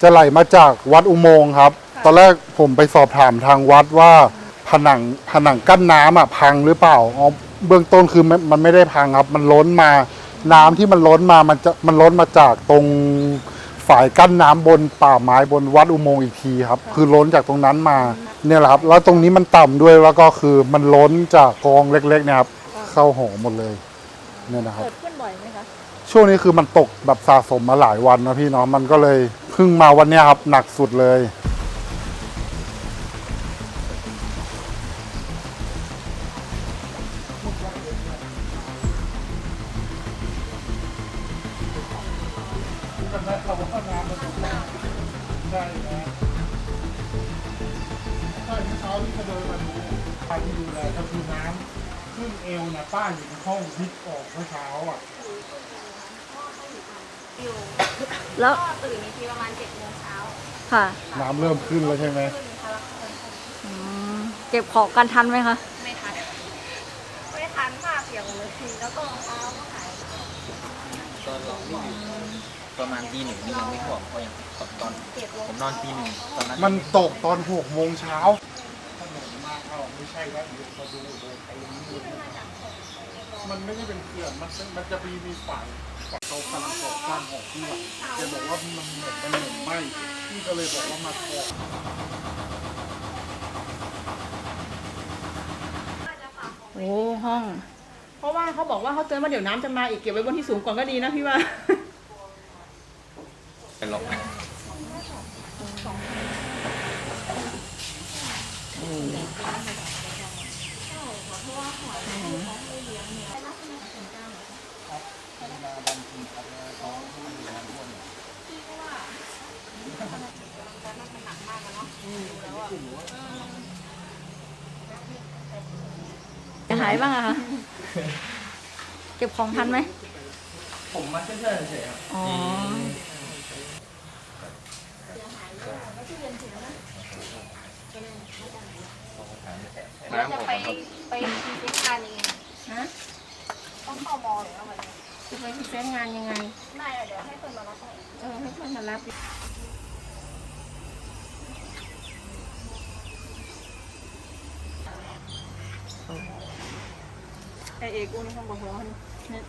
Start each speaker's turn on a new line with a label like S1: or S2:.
S1: จะไหลมาจากวัดอุโมงค์ครับ ตอนแรกผมไปสอบถามทางวัดว่าผนังผนังกั้นน้ำอะพังหรือเปล่าอ๋อเบื้องต้นคือมันมันไม่ได้พังครับ มันล้นมา น้ำที่มันล้นมามันจะมันล้นมาจากตรงฝายกั้นน้ำบนป่าไม้บนวัดอุโมงค์อีกทีครับ คือล้นจากตรงนั้นมาเนี่ยแหละครับ แล้วตรงนี้มันต่ำด้วยแล้วก็คือมันล้นจากกองเล็กๆเนี่ยครับเข้าหอหมดเลย เนี่ยนะครับ
S2: เกิดขึ้นบ่อยไหมคะ
S1: ช่วงนี้คือมันตกแบบสะสมมาหลายวันนะพี่เนาะมันก็เลยเพิ่งมาวันเนี้ยครับหนักสุดเลย ใช่นะใช่เมื่อเช้าที่เขาเดินมาดูป้าที่ดูแลก็คือน้ำ ขึ้นเอวนะป้าอยู่ในห้องพลิกออกเมื่อเช้าอะ
S3: อยู่
S2: แล้ว
S3: ก็ตื่นอีกทีประมาณเจ็ดโมงเช้า
S2: ค่ะ
S1: น้ำเริ่มขึ้นแล้วใช่ไหม
S3: ขึ้นทะลักเกิน
S2: อืม เก็บของกันทันไหมคะ
S3: ไม่ทัน ไม่ทันผ้าเปียกหมดเลยทีแล้วก็รองเท้าก็หาย
S4: ตอนเราไม่อยู่ประมาณตีหนึ่งนี่ยังไม่ท่วมเพราะยังตอน
S3: เจ็ดโมง
S4: ผมนอนตีหนึ่งตอนนั้น
S1: มันตกตอนหกโมงเช้าถนนมากเข้า ไม่ใช่แล้วเดี๋ยวมาดูโดนไอ้นี่มันไม่ได้เป็นเขื่อนมันเป็นมันจะมีมีฝ่ายฝ่ายเขากำลังก่อสร้างหอที่หลังแกบอกว่ามันเหมือนมันเหมือนไหมพี่ก็เลยบอกว่ามาขอ
S2: โอ้ห้อง
S5: เพราะว่าเขาบอกว่าเขาเตือนว่าเดี๋ยวน้ำจะมาอีกเก็บไว้บนที่สูงก่อนก็ดีนะพี่ว่า
S4: เป็นหลอก
S2: จะหายบ้างอะคะ เก็บของทันไหม
S4: ผมมาเชื่อๆเฉยๆครับ
S2: อ๋อ
S4: น้ำ
S3: จะ
S4: ผม
S3: ไปไปพรีเซนต์งานยังไง
S5: ฮะ
S3: ต้องเข้ามอหรือว่าวันนี้
S5: จะไปพรีเซนต์งานยังไง
S3: ได้อะเดี๋ยวให้คนมารับให้
S5: เออให้เพื่อนมารับ เอกอุ้นข้างบนหัวนี่